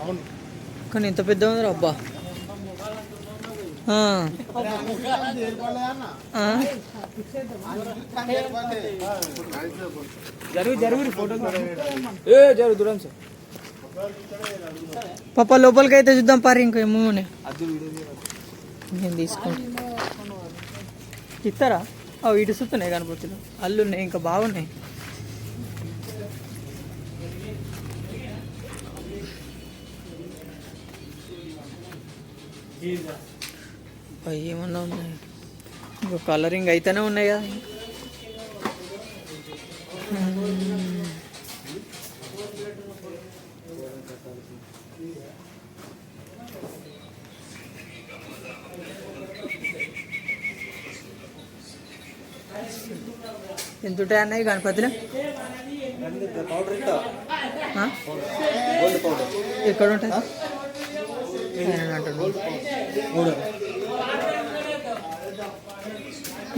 అవును కానీ ఇంత పెద్ద ఉంది అబ్బా. జరుగు జరుగు ఫోటో ఏ జరుగు దూరం సార్. పాప లోపలికి అయితే చూద్దాం పారి ఇంకా ఏమో నేను తీసుకుంటా. ఇస్తారా? అవి ఇటు సుతున్నాయి కనపడుతుంది అల్లు ఉన్నాయి ఇంకా బాగున్నాయి. ఏమన్నా ఉన్నాయి? ఇంకా కలరింగ్ అయితేనే ఉన్నాయి? కదా ఎంత ఉంటాయి అన్నాయి గణపతిలో? ఎక్కడ ఉంటుంది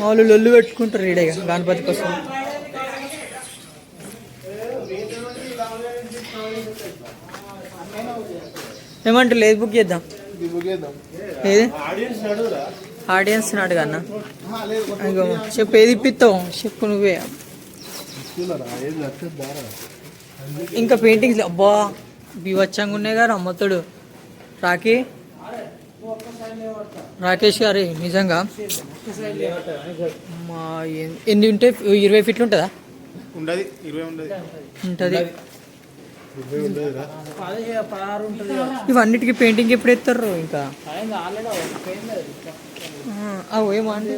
వాళ్ళు లొల్లు పెట్టుకుంటారు ఈడ గణపతి కోసం. ఏమంటారు లేదు బుక్ చేద్దాం. ఏది? ఆడియన్స్ నడురా నాడు కన్నా చెప్పు ఏది ఇప్పిస్తావు? చెప్పు నువ్వే. ఇంకా పెయింటింగ్స్ అబ్బా బివచ్చంగా ఉన్నాయి గారు అమ్మతుడు రాకీ రాకేష్ గారి నిజంగా? మా ఎన్- ఎన్ని ఉంటాయి ఇరవై ఫీట్లు ఉంటుందా? ఉండదు ఇరవై ఉండదు. ఉంటుంది. ఇవన్నిటికీ పెయింటింగ్ ఎప్పుడు ఎత్తారు ఇంకా? ఆ, అవు ఏమో అండి.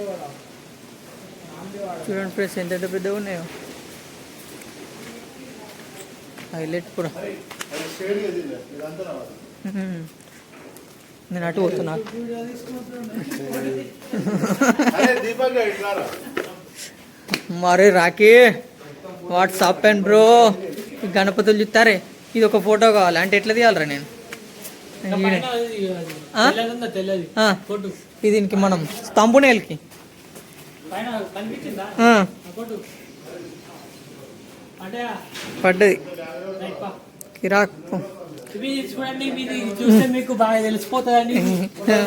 చూడండి ఫ్రెండ్స్ ఎంత ఎంత పెద్దగా ఉన్నాయో. హైలైట్ కూడా. నేను అటు పోతున్నా. మరే రాకే వాట్సాప్ అండ్ బ్రో గణపతులు చూస్తారే? ఇది ఒక ఫోటో కావాలి. అంటే ఎట్లా తీయాలరా నేను? ఇది దీనికి మనం స్తంభునేలకి పడ్డది. కిరాక్ చూడండి ఇది చూస్తే మీకు బాగా తెలిసిపోతుందండి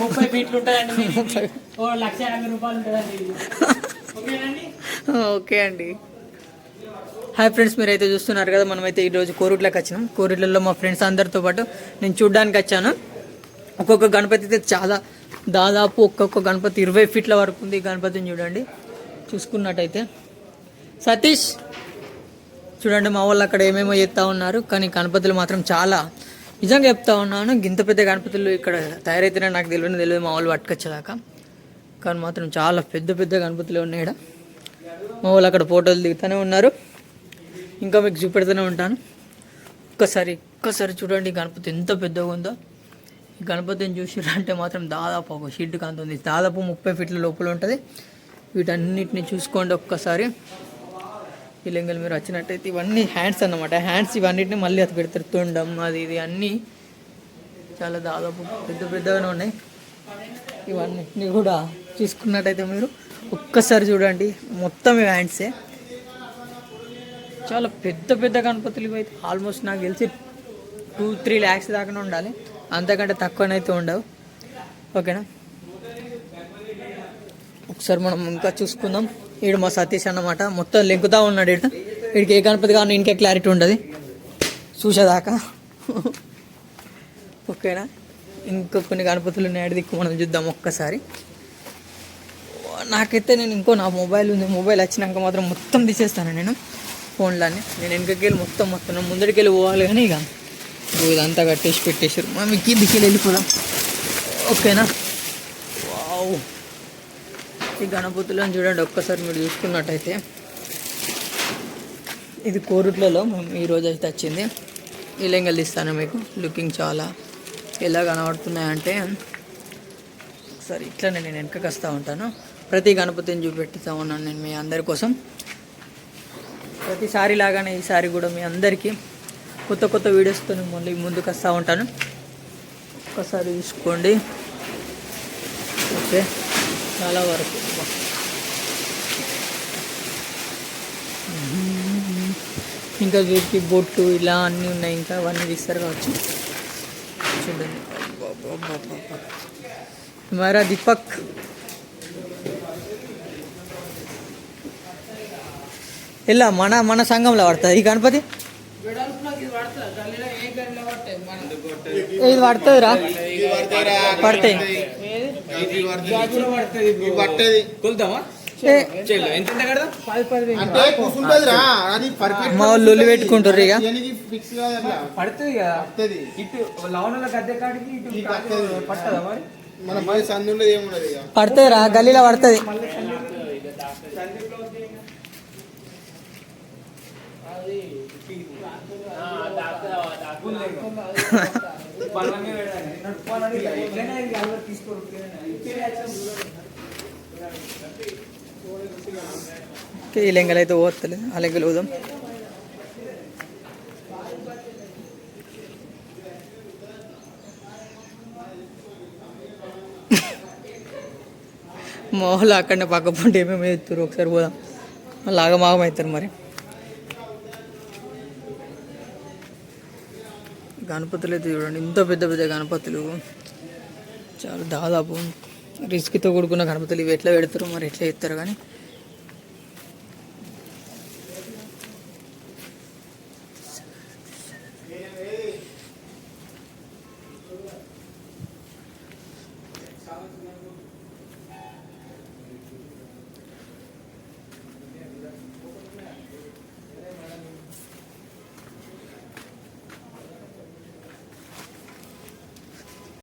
ముప్పై ఫీట్లు ఉంటుందండి మీది. ఓ లక్ష యాభై రూపాయలు ఉంటుందండి. ఓకేనండి ఓకే అండి. హాయ్ ఫ్రెండ్స్ మీరైతే చూస్తున్నారు కదా మనమైతే ఈరోజు కోరుట్లోకి వచ్చినాం. కోరుట్లలో మా ఫ్రెండ్స్ అందరితో పాటు నేను చూడ్డానికి వచ్చాను. ఒక్కొక్క గణపతి అయితే చాలా దాదాపు ఒక్కొక్క గణపతి ఇరవై ఫీట్ల వరకు ఉంది గణపతిని చూడండి. చూసుకున్నట్టయితే. సతీష్ చూడండి మా వాళ్ళు అక్కడ ఏమేమో చెప్తా ఉన్నారు కానీ గణపతులు మాత్రం చాలా నిజంగా చెప్తా ఉన్నాను ఇంత పెద్ద గణపతులు ఇక్కడ తయారైతేనే నాకు తెలియని తెలియదు మా వాళ్ళు పట్టుకొచ్చేదాకా. కానీ మాత్రం చాలా పెద్ద పెద్ద గణపతులు ఉన్నాయి ఇక్కడ మా వాళ్ళు అక్కడ ఫోటోలు దిగుతూనే ఉన్నారు. ఇంకా మీకు చూపెడుతూనే ఉంటాను. ఒక్కసారి ఒక్కసారి చూడండి గణపతి ఎంత పెద్దగా ఉందో. ఈ గణపతిని చూసిరంటే మాత్రం దాదాపు ఒక షీట్ కాంత ఉంది. దాదాపు ముప్పై ఫీట్ల లోపల ఉంటుంది. వీటన్నిటిని చూసుకోండి ఒక్కసారి. ఈ మీరు వచ్చినట్టయితే ఇవన్నీ హ్యాండ్స్ అన్నమాట. హ్యాండ్స్ ఇవన్నిటిని మళ్ళీ అది పెడతారు. తుండం అది ఇది అన్నీ చాలా దాదాపు పెద్ద పెద్దగానే ఉన్నాయి. ఇవన్నీ కూడా చూసుకున్నట్టయితే మీరు ఒక్కసారి చూడండి. మొత్తం ఇవి హ్యాండ్సే చాలా పెద్ద పెద్ద గణపతులు ఇవి అయితే ఆల్మోస్ట్ నాకు తెలిసి టూ త్రీ ల్యాక్స్ దాకానే ఉండాలి. అంతకంటే తక్కువనైతే ఉండవు. ఓకేనా ఒకసారి మనం ఇంకా చూసుకుందాం. ఈడు మా సతీష్ అన్నమాట. మొత్తం లెంకుతా ఉన్నాడు ఇటు వీడికి ఏ గణపతి కానీ ఇంకే క్లారిటీ ఉండదు. చూసేదాకా. ఓకేనా? ఇంకా కొన్ని గణపతులు ఉన్నాయి? దిక్కు మనం చూద్దాం ఒక్కసారి. నాకైతే నేను ఇంకో నా మొబైల్ ఉంది. మొబైల్ వచ్చినాక మాత్రం మొత్తం తీసేస్తాను నేను ఫోన్లోనే నేను వెనకకి మొత్తం మొత్తం ముందరికి వెళ్ళి పోవాలి కానీ ఇక ఇదంతా కట్టేసి పెట్టేసారు మనం కిందికి వెళ్ళి వెళ్ళిపోదాం. ఓకేనా? వావ్. ఈ గణపతులను చూడండి ఒక్కసారి మీరు చూసుకున్నట్టయితే ఇది కోరుట్లలో మేము ఈరోజు అయితే వచ్చింది. ఈ ఇస్తాను తీస్తాను మీకు. లుకింగ్ చాలా ఎలా కనబడుతున్నాయంటే ఒకసారి ఇట్లనే నేను వెనకకి వస్తూ ఉంటాను. ప్రతి గణపతిని చూపెట్టుతూ ఉన్నాను నేను మీ అందరి కోసం. ప్రతిసారి లాగానే ఈసారి కూడా మీ అందరికీ కొత్త కొత్త వీడియోస్తో మళ్ళీ ముందుకు వస్తూ ఉంటాను. ఒక్కసారి చూసుకోండి. ఓకే. చాలా వరకు. ఇంకా వీటికి బొట్టు ఇలా అన్నీ ఉన్నాయి ఇంకా అవన్నీ తీస్తారు కావచ్చు. చూడండి. మరా దీపక్. ఇలా మన మన సంఘంలో పడుతుంది ఈ గణపతి? ఇది పడుతుంది రా పడతాయి. పట్టేది. మా వాళ్ళు లొల్లి పెట్టుకుంటారు ఇక. పడుతుంది కదా ఇటు కాడికి పట్టేది. మరి? పడుతుంది రా గల్లీలో పడుతుంది. ఈ లెంగలు అయితే పోతలేదు ఆ లెంగలు పోదాం. మోహలు అక్కడనే పక్క పంట ఏమేమి ఎత్తురు ఒకసారి పోదాం. ఆగమాగం అవుతారు మరి. గణపతులు అయితే చూడండి ఇంత పెద్ద పెద్ద గణపతులు. చాలా దాదాపు రిస్క్తో కూడుకున్న గణపతులు ఇవి ఎట్లా పెడతారు మరి ఎట్లా చేస్తారు కానీ